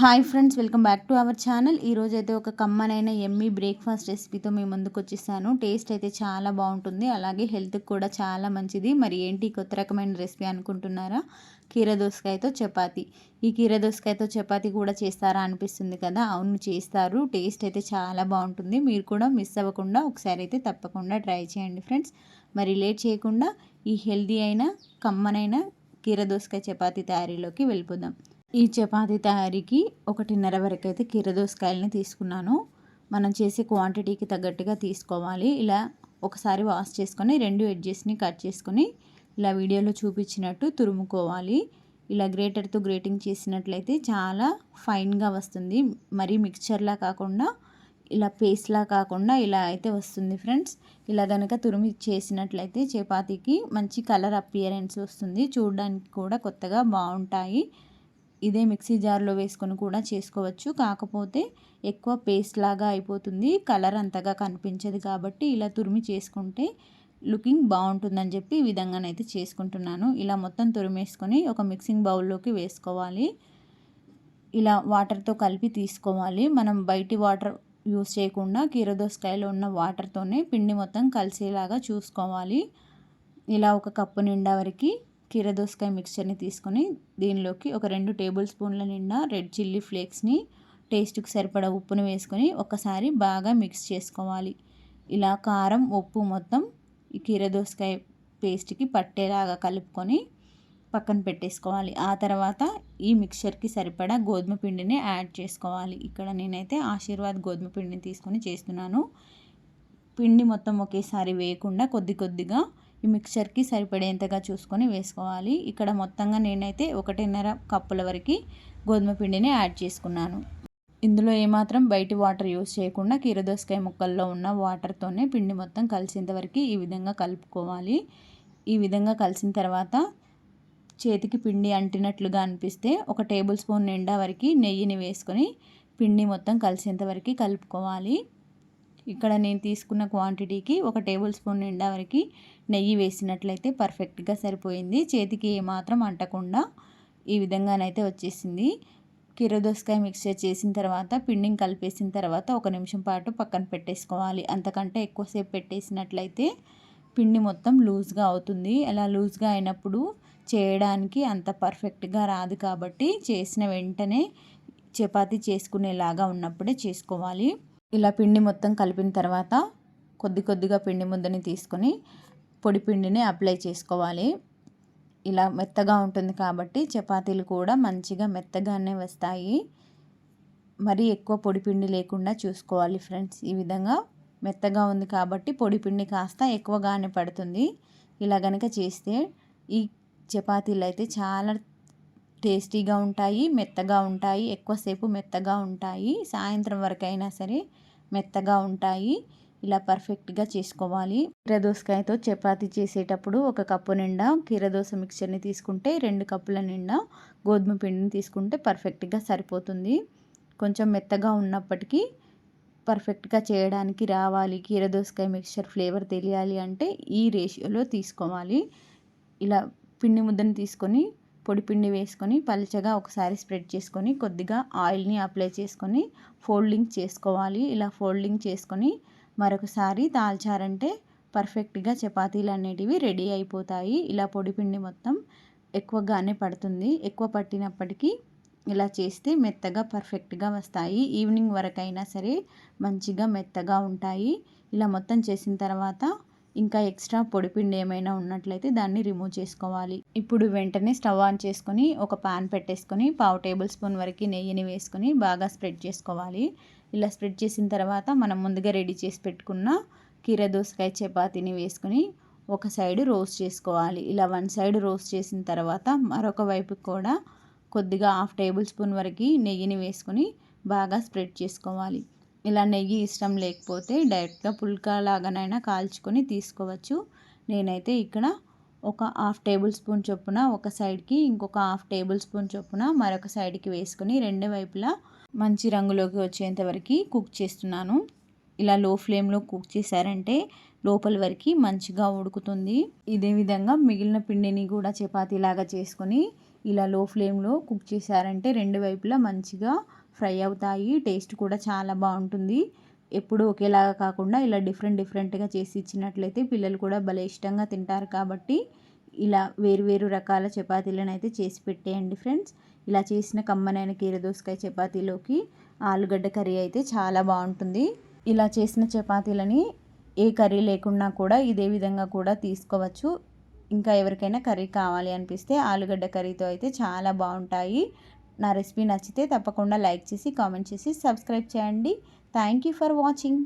Hi friends welcome back to our channel. ఈరోజు అయితే ఒక కమ్మనైన ఎమ్మీ బ్రేక్ఫాస్ట్ రెసిపీతో మేము ముందుకు వచ్చేసాను టేస్ట్ అయితే చాలా బాగుంటుంది. అలాగే హెల్త్కి కూడా చాలా మంచిది. మరి ఏంటి కొత్త రకమైన రెసిపీ అనుకుంటున్నారా? కీర దోసకాయతో చపాతి. ఈ కీర దోసకాయతో చపాతి కూడా చేస్తారా అనిపిస్తుంది కదా? అవును చేస్తారు. టేస్ట్ అయితే చాలా బాగుంటుంది. మీరు కూడా మిస్ అవ్వకుండా ఒకసారి అయితే తప్పకుండా ట్రై చేయండి ఫ్రెండ్స్. మరి లేట్ చేయకుండా ఈ హెల్దీ అయిన కమ్మనైన కీర దోసకాయ చపాతి తయారీలోకి వెళ్ళిపోదాం. ఈ చపాతీ తయారీకి ఒకటిన్నర వరకు అయితే కీరదోసకాయలని తీసుకున్నాను. మనం చేసే క్వాంటిటీకి తగ్గట్టుగా తీసుకోవాలి. ఇలా ఒకసారి వాష్ చేసుకొని రెండు ఎడ్జెస్ని కట్ చేసుకొని ఇలా వీడియోలో చూపించినట్టు తురుముకోవాలి. ఇలా గ్రేటర్తో గ్రేటింగ్ చేసినట్లయితే చాలా ఫైన్గా వస్తుంది. మరీ మిక్చర్లా కాకుండా ఇలా పేస్ట్లా కాకుండా ఇలా అయితే వస్తుంది ఫ్రెండ్స్. ఇలా కనుక తురిమి చేసినట్లయితే చపాతీకి మంచి కలర్ అపియరెన్స్ వస్తుంది. చూడడానికి కూడా కొత్తగా బాగుంటాయి. ఇదే మిక్సీ జార్లో వేసుకొని కూడా చేసుకోవచ్చు. కాకపోతే ఎక్కువ పేస్ట్ లాగా అయిపోతుంది. కలర్ అంతగా కనిపించదు కాబట్టి ఇలా తురిమి చేసుకుంటే లుకింగ్ బాగుంటుందని చెప్పి ఈ విధంగానైతే చేసుకుంటున్నాను. ఇలా మొత్తం తురిమేసుకొని ఒక మిక్సింగ్ బౌల్లోకి వేసుకోవాలి. ఇలా వాటర్తో కలిపి తీసుకోవాలి. మనం బయటి వాటర్ యూస్ చేయకుండా కీరదోసకాయలో ఉన్న వాటర్తోనే పిండి మొత్తం కలిసేలాగా చూసుకోవాలి. ఇలా ఒక కప్పు నిండా వరకు కీరదోసకాయ మిక్చర్ని తీసుకొని దీనిలోకి ఒక రెండు టేబుల్ స్పూన్ల నిండా రెడ్ చిల్లీ ఫ్లేక్స్ని టేస్ట్కి సరిపడా ఉప్పును వేసుకొని ఒకసారి బాగా మిక్స్ చేసుకోవాలి. ఇలా కారం ఉప్పు మొత్తం ఈ కీరదోసకాయ పేస్ట్కి పట్టేలాగా కలుపుకొని పక్కన పెట్టేసుకోవాలి. ఆ తర్వాత ఈ మిక్చర్కి సరిపడా గోధుమ పిండిని యాడ్ చేసుకోవాలి. ఇక్కడ నేనైతే ఆశీర్వాద్ గోధుమ పిండిని తీసుకొని చేస్తున్నాను. పిండి మొత్తం ఒకేసారి వేయకుండా కొద్ది కొద్దిగా ఈ మిక్చర్కి సరిపడేంతగా చూసుకొని వేసుకోవాలి. ఇక్కడ మొత్తంగా నేనైతే ఒకటిన్నర కప్పుల వరకు గోధుమ పిండిని యాడ్ చేసుకున్నాను. ఇందులో ఏమాత్రం బయటి వాటర్ యూస్ చేయకుండా కీరదోసకాయ ముక్కల్లో ఉన్న వాటర్తోనే పిండి మొత్తం కలిసేంత వరకు ఈ విధంగా కలుపుకోవాలి. ఈ విధంగా కలిసిన తర్వాత చేతికి పిండి అంటినట్లుగా అనిపిస్తే ఒక టేబుల్ స్పూన్ నిండా వరకు నెయ్యిని వేసుకొని పిండి మొత్తం కలిసేంత వరకు కలుపుకోవాలి. ఇక్కడ నేను తీసుకున్న క్వాంటిటీకి ఒక టేబుల్ స్పూన్ నిండా వరకు నెయ్యి వేసినట్లయితే పర్ఫెక్ట్గా సరిపోయింది. చేతికి ఏమాత్రం అంటకుండా ఈ విధంగానైతే వచ్చేసింది. కీరదోసకాయ మిక్చర్ చేసిన తర్వాత పిండిని కలిపేసిన తర్వాత ఒక నిమిషం పాటు పక్కన పెట్టేసుకోవాలి. అంతకంటే ఎక్కువసేపు పెట్టేసినట్లయితే పిండి మొత్తం లూజ్గా అవుతుంది. అలా లూజ్గా అయినప్పుడు చేయడానికి అంత పర్ఫెక్ట్గా రాదు కాబట్టి చేసిన వెంటనే చపాతీ చేసుకునేలాగా ఉన్నప్పుడే చేసుకోవాలి. ఇలా పిండి మొత్తం కలిపిన తర్వాత కొద్ది కొద్దిగా పిండి ముద్దని తీసుకొని పొడిపిండిని అప్లై చేసుకోవాలి. ఇలా మెత్తగా ఉంటుంది కాబట్టి చపాతీలు కూడా మంచిగా మెత్తగానే వస్తాయి. మరీ ఎక్కువ పొడిపిండి లేకుండా చూసుకోవాలి ఫ్రెండ్స్. ఈ విధంగా మెత్తగా ఉంది కాబట్టి పొడిపిండి కాస్త ఎక్కువగానే పడుతుంది. ఇలా గనక చేస్తే ఈ చపాతీలు అయితే చాలా టేస్టీగా ఉంటాయి మెత్తగా ఉంటాయి ఎక్కువసేపు మెత్తగా ఉంటాయి సాయంత్రం వరకు అయినా సరే మెత్తగా ఉంటాయి. ఇలా పర్ఫెక్ట్గా చేసుకోవాలి. కీరదోసకాయతో చపాతి చేసేటప్పుడు ఒక కప్పు నిండా కీరదోస మిక్చర్ని తీసుకుంటే రెండు కప్పుల నిండా గోధుమ పిండిని తీసుకుంటే పర్ఫెక్ట్గా సరిపోతుంది. కొంచెం మెత్తగా ఉన్నప్పటికీ పర్ఫెక్ట్గా చేయడానికి రావాలి. కీరదోసకాయ మిక్చర్ ఫ్లేవర్ తెలియాలి అంటే ఈ రేషియోలో తీసుకోవాలి. ఇలా పిండి ముద్దను తీసుకొని పొడి పిండి వేసుకొని పలుచగా ఒకసారి స్ప్రెడ్ చేసుకొని కొద్దిగా ఆయిల్ని అప్లై చేసుకొని ఫోల్డింగ్ చేసుకోవాలి. ఇలా ఫోల్డింగ్ చేసుకొని మరొకసారి దాల్చారంటే పర్ఫెక్ట్గా చపాతీలు అనేటివి రెడీ అయిపోతాయి. ఇలా పొడి పిండి మొత్తం ఎక్కువగానే పడుతుంది. ఎక్కువ పట్టినప్పటికీ ఇలా చేస్తే మెత్తగా పర్ఫెక్ట్గా వస్తాయి. ఈవినింగ్ వరకైనా సరే మంచిగా మెత్తగా ఉంటాయి. ఇలా మొత్తం చేసిన తర్వాత ఇంకా ఎక్స్ట్రా పొడిపిండి ఏమైనా ఉన్నట్లయితే దాన్ని రిమూవ్ చేసుకోవాలి. ఇప్పుడు వెంటనే స్టవ్ ఆన్ చేసుకొని ఒక పాన్ పెట్టేసుకొని పావు టేబుల్ స్పూన్ వరకు నెయ్యిని వేసుకొని బాగా స్ప్రెడ్ చేసుకోవాలి. ఇలా స్ప్రెడ్ చేసిన తర్వాత మనం ముందుగా రెడీ చేసి పెట్టుకున్న కీర దోసకాయ చపాతీని వేసుకొని ఒక సైడ్ రోస్ట్ చేసుకోవాలి. ఇలా వన్ సైడ్ రోస్ట్ చేసిన తర్వాత మరొక వైపు కూడా కొద్దిగా హాఫ్ టేబుల్ స్పూన్ వరకు నెయ్యిని వేసుకొని బాగా స్ప్రెడ్ చేసుకోవాలి. ఇలా నెయ్యి ఇష్టం లేకపోతే డైరెక్ట్గా పుల్కా లాగానైనా కాల్చుకొని తీసుకోవచ్చు. నేనైతే ఇక్కడ ఒక హాఫ్ టేబుల్ స్పూన్ చొప్పున ఒక సైడ్కి ఇంకొక హాఫ్ టేబుల్ స్పూన్ చొప్పున మరొక సైడ్కి వేసుకొని రెండు వైపులా మంచి రంగులోకి వచ్చేంత వరకు కుక్ చేస్తున్నాను. ఇలా లో ఫ్లేమ్లో కుక్ చేశారంటే లోపల వరకు మంచిగా ఉడుకుతుంది. ఇదే విధంగా మిగిలిన పిండిని కూడా చపాతీలాగా చేసుకొని ఇలా లో ఫ్లేమ్లో కుక్ చేశారంటే రెండు వైపులా మంచిగా ఫ్రై అవుతాయి. టేస్ట్ కూడా చాలా బాగుంటుంది. ఎప్పుడు ఒకేలాగా కాకుండా ఇలా డిఫరెంట్ డిఫరెంట్గా చేసి ఇచ్చినట్లయితే పిల్లలు కూడా భలే ఇష్టంగా తింటారు కాబట్టి ఇలా వేరు వేరు రకాల చపాతీలను అయితే చేసి పెట్టేయండి ఫ్రెండ్స్. ఇలా చేసిన కమ్మనైన కీర దోసకాయ చపాతీలోకి ఆలుగడ్డ కర్రీ అయితే చాలా బాగుంటుంది. ఇలా చేసిన చపాతీలని ఏ కర్రీ లేకున్నా కూడా ఇదే విధంగా కూడా తీసుకోవచ్చు. ఇంకా ఎవరికైనా కర్రీ కావాలి అనిపిస్తే ఆలుగడ్డ కర్రీతో అయితే చాలా బాగుంటాయి. నా రెసిపీ నచ్చితే తప్పకుండా లైక్ చేసి కామెంట్ చేసి సబ్స్క్రైబ్ చేయండి. Thank you for watching.